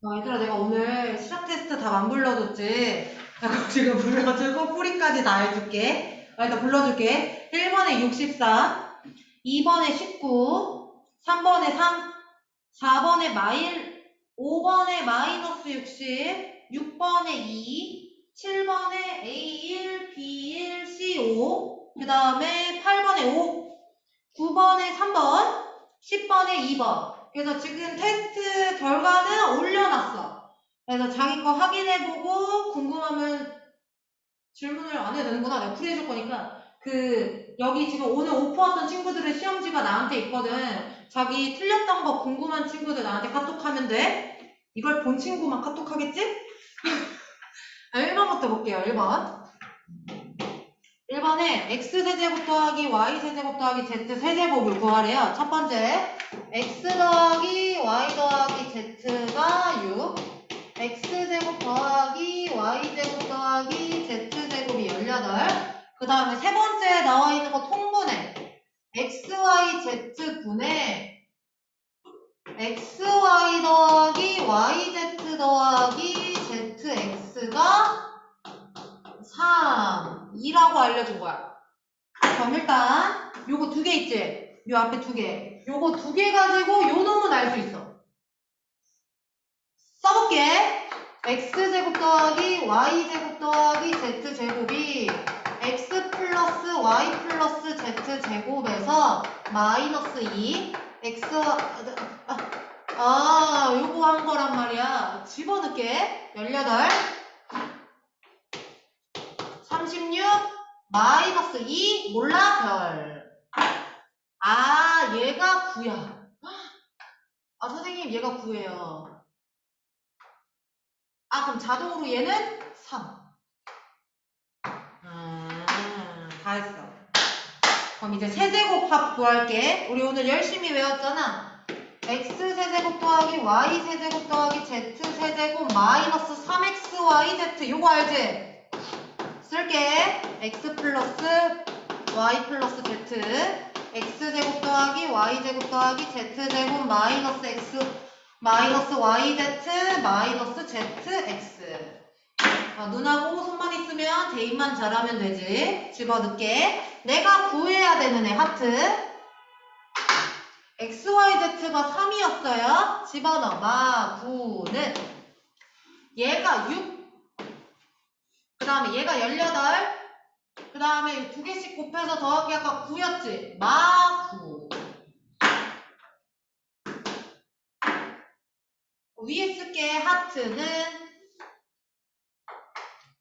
어, 얘들아, 내가 오늘 시작 테스트 답안 불러줬지? 내가 지금 불러주고 뿌리까지 다 해줄게. 아, 일단 불러줄게. 1번에 64, 2번에 19, 3번에 3, 4번에 마일, 5번에 마이너스 60, 6번에 2, 7번에 A1, B1, C5, 그 다음에 8번에 5, 9번에 3번, 10번에 2번. 그래서 지금 테스트 결과는 올려놨어. 그래서 자기 거 확인해보고 궁금하면 질문을 안 해도 되는구나. 내가 풀이해줄 거니까. 그, 여기 지금 오늘 오프 왔던 친구들의 시험지가 나한테 있거든. 자기 틀렸던 거 궁금한 친구들 나한테 카톡하면 돼. 이걸 본 친구만 카톡하겠지? 아, 1번부터 볼게요. 1번. 1번에 x세제곱 더하기 y세제곱 더하기 z세제곱을 구하래요. 첫 번째. x 더하기 y 더하기 z가 6 x제곱 더하기 y제곱 더하기 z제곱이 18 그 다음에 세 번째 나와 있는 거 통분해 xy z 분의 xy 더하기 yz 더하기 zx가 3 2라고 알려준 거야 그럼 일단 요거 두 개 있지? 요 앞에 두 개. 요거 두 개 가지고 요 놈은 알 수 있어. 써볼게. x제곱 더하기 y제곱 더하기 z제곱이 x 플러스 y 플러스 z제곱에서 마이너스 2 x와 아, 아 요거 한 거란 말이야. 집어넣게. 18 마이너스 2 몰라 별. 아, 얘가 9야. 아, 선생님, 얘가 9예요. 아, 그럼 자동으로 얘는 3. 음, 다 했어. 그럼 이제 세제곱합 구할게. 우리 오늘 열심히 외웠잖아. x 세제곱 더하기 y 세제곱 더하기 z 세제곱 마이너스 3xy z 요거 알지? 쓸게. x 플러스 y 플러스 z x제곱 더하기 y제곱 더하기 z제곱 마이너스 x 마이너스 yz 마이너스 zx 아, 눈하고 손만 있으면 대입만 잘하면 되지. 집어넣게. 내가 구해야 되는 애 하트. Xyz가 3이었어요. 집어넣어 마구는 얘가 6그 다음에 얘가 18 그 다음에 두 개씩 곱해서 더하기 아까 9였지? 마9 위에 쓸게 하트는.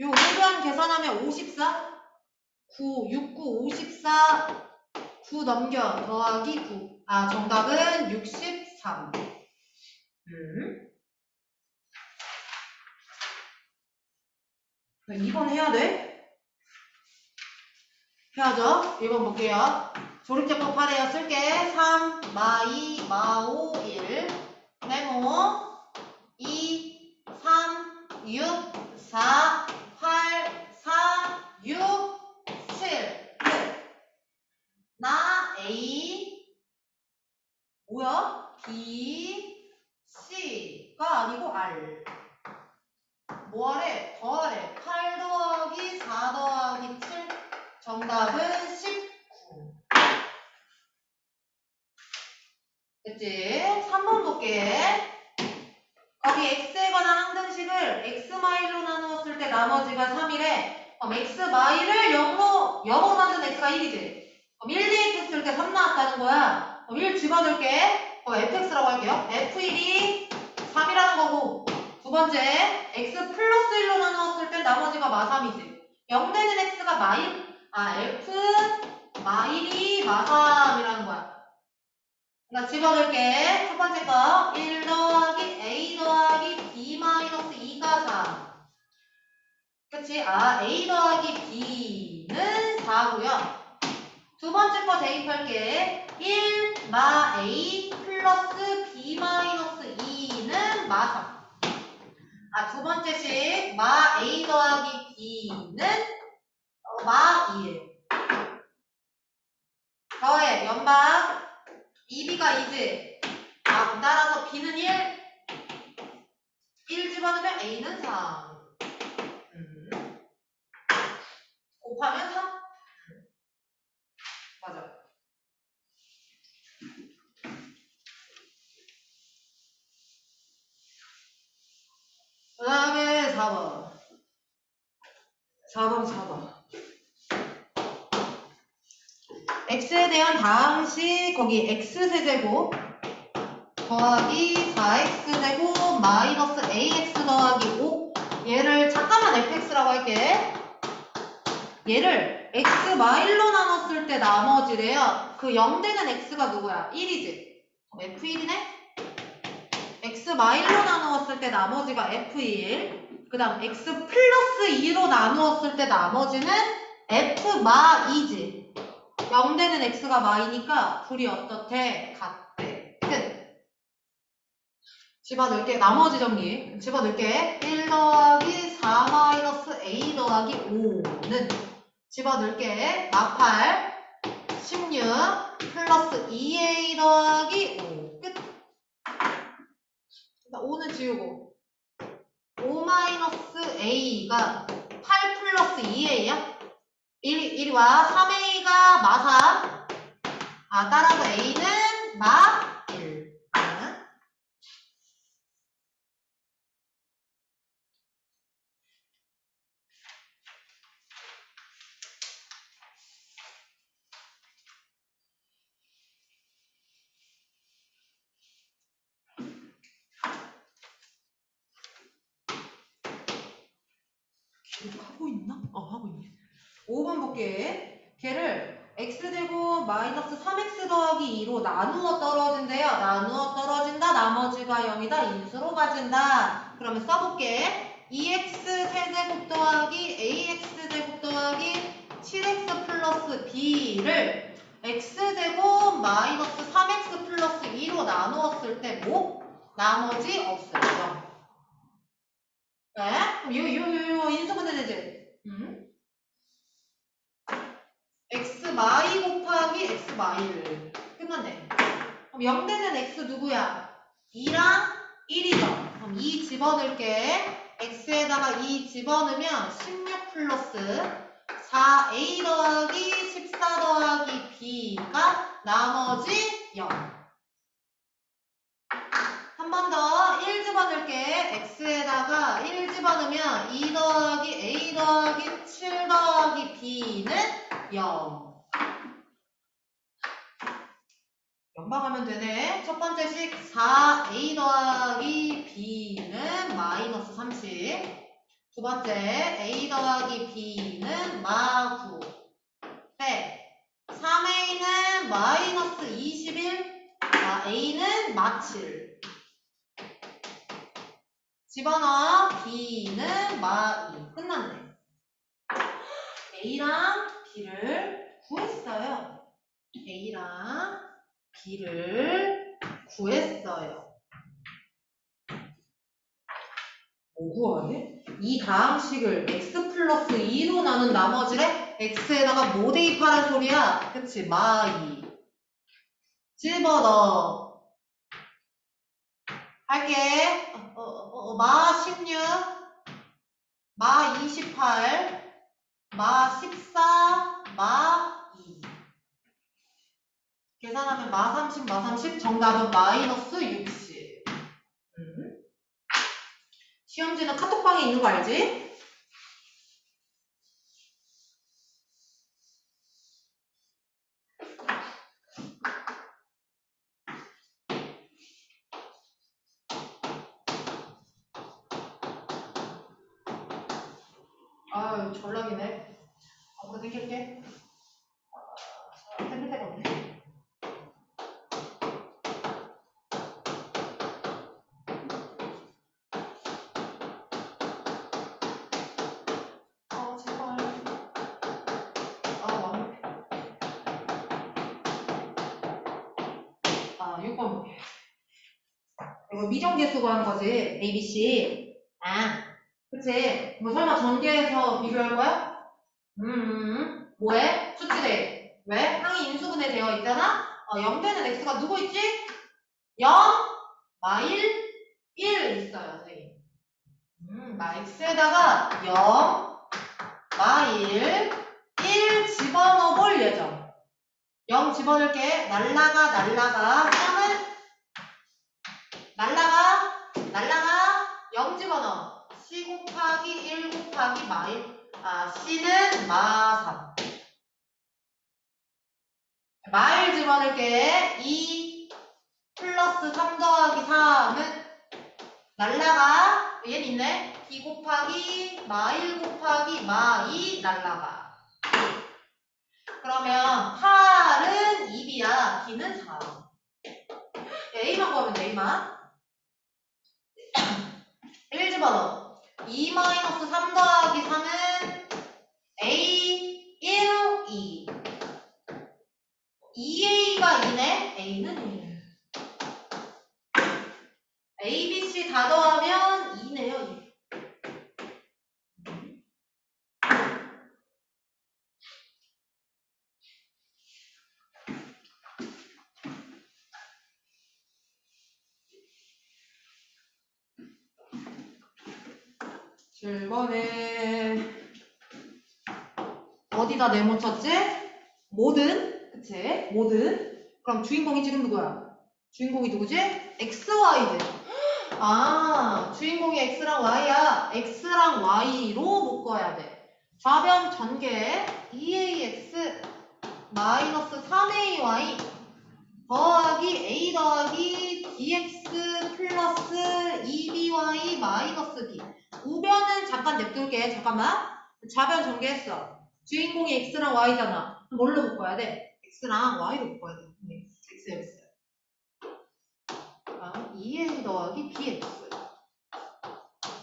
요 모두한 계산하면 54 9, 6, 9, 54 9 넘겨 더하기 9 아 정답은 63 음. 2번 해야 돼? 해야죠. 1번 볼게요. 조립제법 하래요. 쓸게. 3, 마 2, 마 5, 1. 네모 2, 3, 6, 4, 8, 4, 6, 7. 끝. 나 A 뭐야? B, C가 아니고 R. 뭐하래? 더하래. 8 더하기 4 더하기 7 정답은 19. 그치? 3번 볼게. 거기 x에 관한 항등식을 x마일로 나누었을 때 나머지가 3이래. 그럼 x마일을 0로, 0으로 만든 x가 1이지. 그럼 1 대입했을 때3 나왔다는 거야. 그럼 1 집어넣을게. 그럼 fx라고 할게요. f1이 3이라는 거고. 두 번째, x 플러스 1로 나누었을 때 나머지가 마3이지. 0 되는 x가 마일, 아, F 마일이 마삼이라는 거야. 나 집어넣을게. 첫 번째 거. 1 더하기 A 더하기 B 마이너스 2가 4. 그치? 아, A 더하기 B는 4고요. 두 번째 거 대입할게. 1 마 A 플러스 B 마이너스 2는 마 3. 아, 두 번째 식 마 A 더하기 B는 마 2. 더해 연방 2b가 2지. 아, 따라서 b는 1. A는 3. 음. 곱하면 3. 맞아. 그 다음에 4번. 4번, 4번. x에 대한 다항식 거기 x세제곱 더하기 4x제곱 마이너스 ax 더하기 5 얘를 잠깐만 fx라고 할게. 얘를 x 마일로 나눴을 때 나머지래요. 그 0 되는 x가 누구야? 1이지. f1이네? X 마일로 나누었을 때 나머지가 f1 그 다음 x 플러스 2로 나누었을 때 나머지는 f 마 2지 0 되는 x가 마이니까 둘이 어떻대? 같대. 끝. 집어넣을게. 나머지 정리. 집어넣을게. 1 더하기 4 마이너스 a 더하기 5는 집어넣을게. 마팔 16 플러스 2a 더하기 5. 끝. 5는 지우고 5 마이너스 a가 8 플러스 2a야? 1, 이리 와. 3A가 마 3. 아, 따라서 A는 마 1. 하고 있나? 어, 하고 있네. 5번 볼게. 걔를 x제곱 마이너스 3x 더하기 2로 나누어 떨어진대요. 나누어 떨어진다. 나머지가 0이다. 인수로 가진다. 그러면 써볼게. 2x 세제곱 더하기 ax제곱 더하기 7x 플러스 b를 x제곱 마이너스 3x 플러스 2로 나누었을 때 뭐? 나머지 없어요. 네? 그럼 요, 요, 요, 요 인수분해 되지? 음? 마이 곱하기 x 마이를 끝났네. 그럼 0 되는 x 누구야? 2랑 1이죠. 그럼 2 집어넣을게. x에다가 2 집어넣으면 16 플러스 4a 더하기 14 더하기 b가 나머지 0. 한 번 더 1 집어넣을게. x에다가 1 집어넣으면 2 더하기 a 더하기 7 더하기 b는 0. 연방하면 되네. 첫 번째 식 4a 더하기 b는 마이너스 30. 두 번째 a 더하기 b는 마 9. 빼. 3a는 마이너스 21. 아, a는 마 7. 집어넣어. b는 마 2. 끝났네. a랑 b를 구했어요. a랑 b를 구했어요. 뭐 구하게? 이 다항식을 x 플러스 2로 나눈 나머지를 x에다가 뭐 대입하란 소리야? 그치, 마2. 집어넣어. 할게. 어, 어, 어, 어, 마 16, 마 28, 마 14, 마 2. 계산하면 마 30, 마 30, 정답은 마이너스 60. 음. 시험지는 카톡방에 있는 거 알지? 6번 볼게. 이거 미정계수 구하는 거지. A, B, C. 아, 그치. 뭐 설마 전개해서 비교할 거야? 음, 음, 뭐해? 수치대. 왜? 항이 인수분해 되어 있잖아? 어, 0 되는 x가 누구 있지? 0, 마 1, 1 있어요, 선생님. 음, 나 x에다가 0, 마일, 1 집어넣어 볼 예정. 0 집어넣을게. 날라가, 날라가. 3은 날라가, 날라가. 0 집어넣어. c 곱하기 1 곱하기 마일. 아, c는 마 3. 마일 집어넣을게. 2 플러스 3 더하기 3은 날라가. 얘는 있네. b 곱하기 마 1 곱하기 마 2 날라가. 그러면 8은 2b야. b는 4. a만 구하면 돼, a만. 1 집어넣어. 2 마이너스 3 더하기 3은 a 1, 2. 2a가 2네. a는 1. a, b, c 다 더하면 7번에 어디다 네모 쳤지? 모든 그치? 모든 그럼 주인공이 지금 누구야? 주인공이 누구지? XY지 네. 아 주인공이 X랑 Y야 X랑 Y로 묶어야 돼 좌변 전개 2AX 마이너스 3AY 더하기 A 더하기 DX 플러스 EBY 마이너스 B 잠깐 냅둘게. 잠깐만. 좌변 전개했어. 주인공이 x랑 y잖아. 뭘로 묶어야 돼? x랑 y로 묶어야 돼. 네. x, x. 아, 2a 더하기 bx.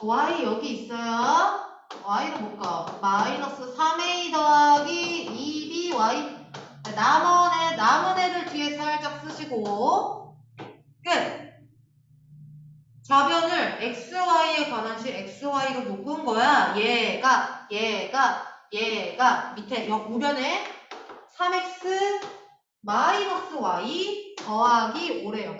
y 여기 있어요. y로 묶어. 마이너스 3a 더하기 2by. 남은 애, 남은 애들 뒤에 살짝 쓰시고. 끝. 좌변을 xy에 관한 시 xy로 묶은 거야. 얘가 얘가 얘가 밑에 역 우변에 3x 마이너스 y 더하기 5래요.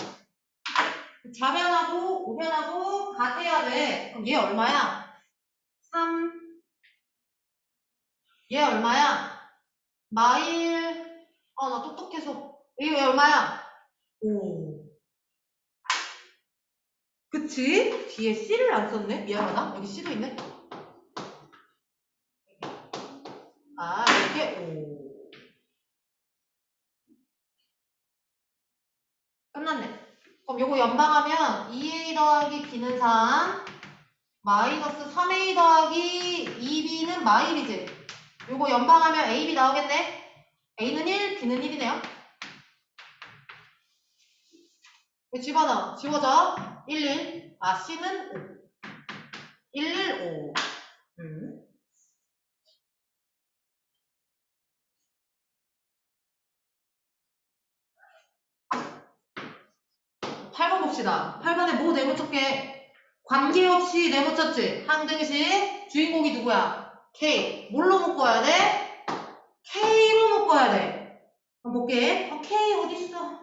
좌변하고 우변하고 같아야 돼. 그럼 얘 얼마야? 3. 얘 얼마야? 마일. 어, 나 똑똑해서. 얘 얼마야? 5. 그치? 뒤에 C를 안 썼네? 미안하다. 여기 C도 있네. 아, 이게 오. 끝났네. 그럼 요거 연방하면 2A 더하기 B는 3, 마이너스 3A 더하기 2B는 마일이지. 요거 연방하면 A, B 나오겠네? A는 1, B는 1이네요. 집어넣어. 지워져. 1, 1. 아, C는 5. 1, 1, 5. 음. 팔번 봅시다. 8번에 뭐 네모쳤게? 관계없이 네모쳤지? 항등식. 주인공이 누구야? K. 뭘로 묶어야 돼? K로 묶어야 돼. 한번 볼게. 어, K 어딨어?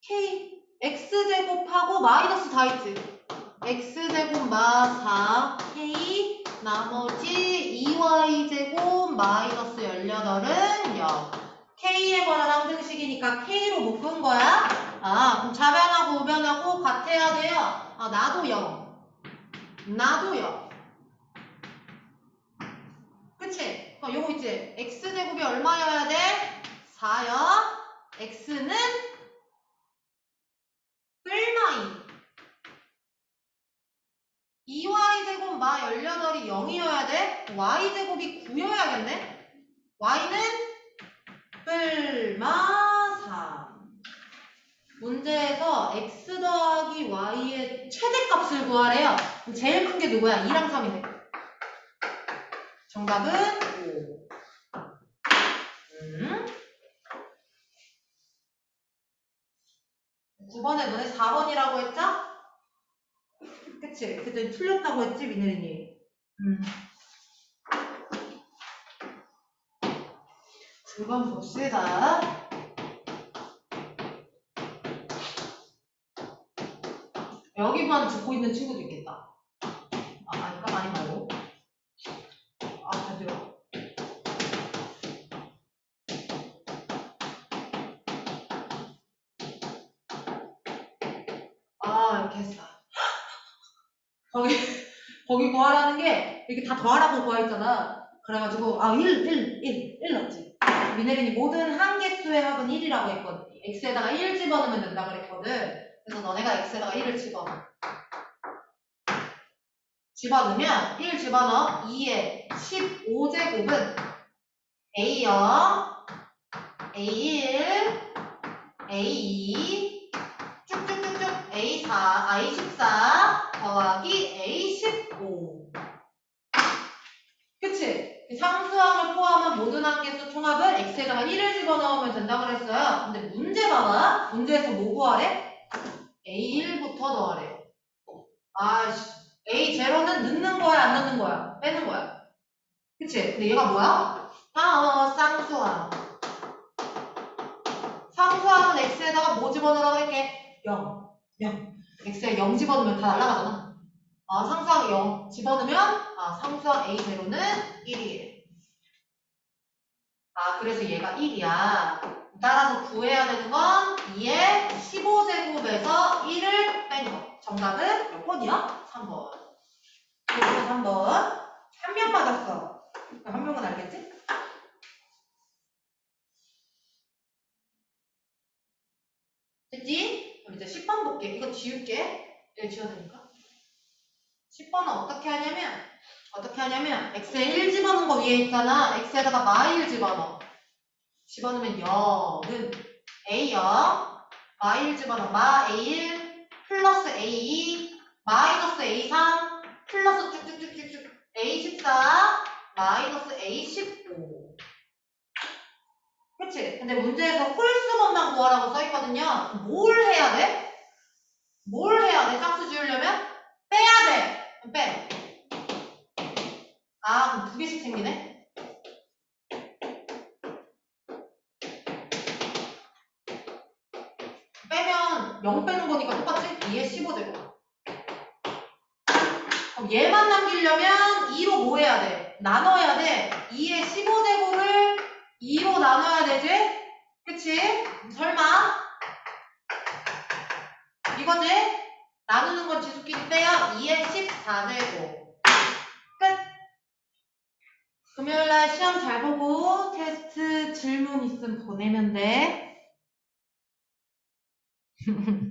K. x제곱하고 마이너스 다 있지. x제곱 마 4 k 나머지 2y제곱 마이너스 18은 0. k에 관한 항등식이니까 k로 묶은 거야. 아, 그럼 좌변하고 우변하고 같아야 돼요. 아, 나도 0. 나도 0. 그치? 그럼 요거 있지? x제곱이 얼마여야 돼? 4요. x는 뿔마이 2y제곱 마 18이 0이어야 돼? Y제곱이 9여야겠네? y는 뿔마 3 문제에서 x 더하기 y의 최대값을 구하래요 제일 큰 게 누구야? 2랑 3이네 정답은 5 음? 9번에 너네 4번이라고 했죠? 그치? 그때 틀렸다고 했지, 미네리니? 음. 2번 봅시다. 여기만 듣고 있는 친구도 있겠다. 아, 아니까 많이 말고. 아, 잘 들어. 아, 이렇게 했어. 거기, 거기 구하라는 게, 이렇게 다 더하라고 구하있잖아. 그래가지고, 아, 1, 1, 1, 1 났지. 미네린이 모든 한 개수의 합은 1이라고 했거든. x에다가 1 집어넣으면 된다 그랬거든. 그래서 너네가 x에다가 1을 집어넣어. 집어넣으면 1 집어넣어. 2에 15제곱은 A0, A1, A2, 쭉쭉쭉쭉 A4, I14 더하기 A15. 그치? 그 상수항을 포함한 모든 한개수 총합을 x에다가 1을 집어넣으면 된다고 그랬어요. 근데 문제 봐봐. 문제에서 뭐 구하래? A1부터 더하래요. 아씨. A0는 넣는 거야, 안 넣는 거야? 빼는 거야. 그치? 근데 얘가 뭐야? 아, 어, 쌍수항. 상수항은 x에다가 뭐 집어넣으라고 할게? 0. 0. x에 0 집어넣으면 다 날아가잖아. 아, 상수항 0 집어넣으면 아, 상수항 a0는 1이에요. 아, 그래서 얘가 1이야. 따라서 구해야 되는 건 2의 15제곱에서 1을 빼는 거. 정답은 몇 번이야? 3번. 그래서 3번. 한 명 맞았어. 그한 명은 알겠지? 됐지? 그럼 이제 10번 볼게. 이거 지울게. 얘 지워야 되니까. 10번은 어떻게 하냐면, 어떻게 하냐면, x에 1 집어넣은 거 위에 있잖아. x에다가 마일 집어넣어. 집어넣으면 0은 a0, 마일 집어넣어. 마 a1 플러스 a2 마이너스 a3 플러스 쭉쭉쭉쭉쭉 a14 마이너스 a15 그치? 근데 문제에서 홀수번만 구하라고 써있거든요. 뭘 해야 돼? 뭘 해야 돼? 짝수 지으려면? 빼야 돼. 빼. 아, 그럼 두 개씩 생기네? 빼면 0 빼는 거니까 똑같지? 2에 15제곱. 그럼 얘만 남기려면 2로 뭐 해야 돼? 나눠야 돼. 2의 15제곱을 2로 나눠야 되지? 그치? 설마? 2의 14제곱. 끝! 금요일날 시험 잘 보고 테스트 질문 있으면 보내면 돼.